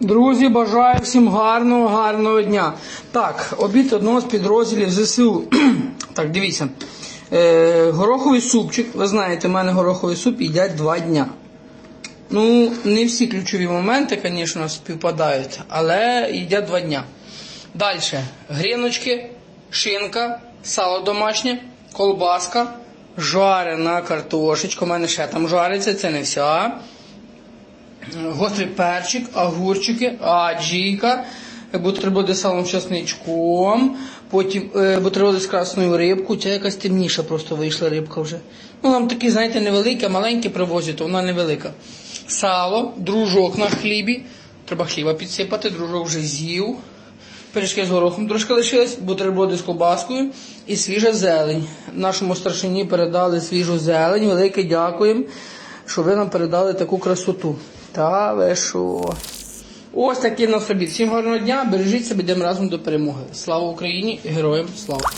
Друзі, бажаю всім гарного, гарного дня. Так, обід одного з підрозділів ЗСУ. так, дивіться. Е, гороховий супчик. Ви знаєте, в мене гороховий суп їдять два дня. Ну, не всі ключові моменти, звісно, співпадають, але їдять два дня. Далі. Гріночки, шинка, сало домашнє, колбаска, жарена картошечка. У мене ще там жариться, це не вся гострий перчик, огурчики, аджійка, бутерброди з салом чесничком, потім е, бутерброди з красною рибкою, це якась темніша просто вийшла рибка вже. Ну, нам такі, знаєте, невеликі, маленькі привозять, то вона невелика. Сало, дружок на хлібі. Треба хліба підсипати, дружок вже з'їв. Пиріжки з горохом трошки лишились, бутерброди з колбаскою і свіжа зелень. Нашому старшині передали свіжу зелень. Велике дякуємо, що ви нам передали таку красоту. Та ви що? Ось такі на собі. Всім гарного дня, бережіть себе, йдемо разом до перемоги. Слава Україні, героям слава!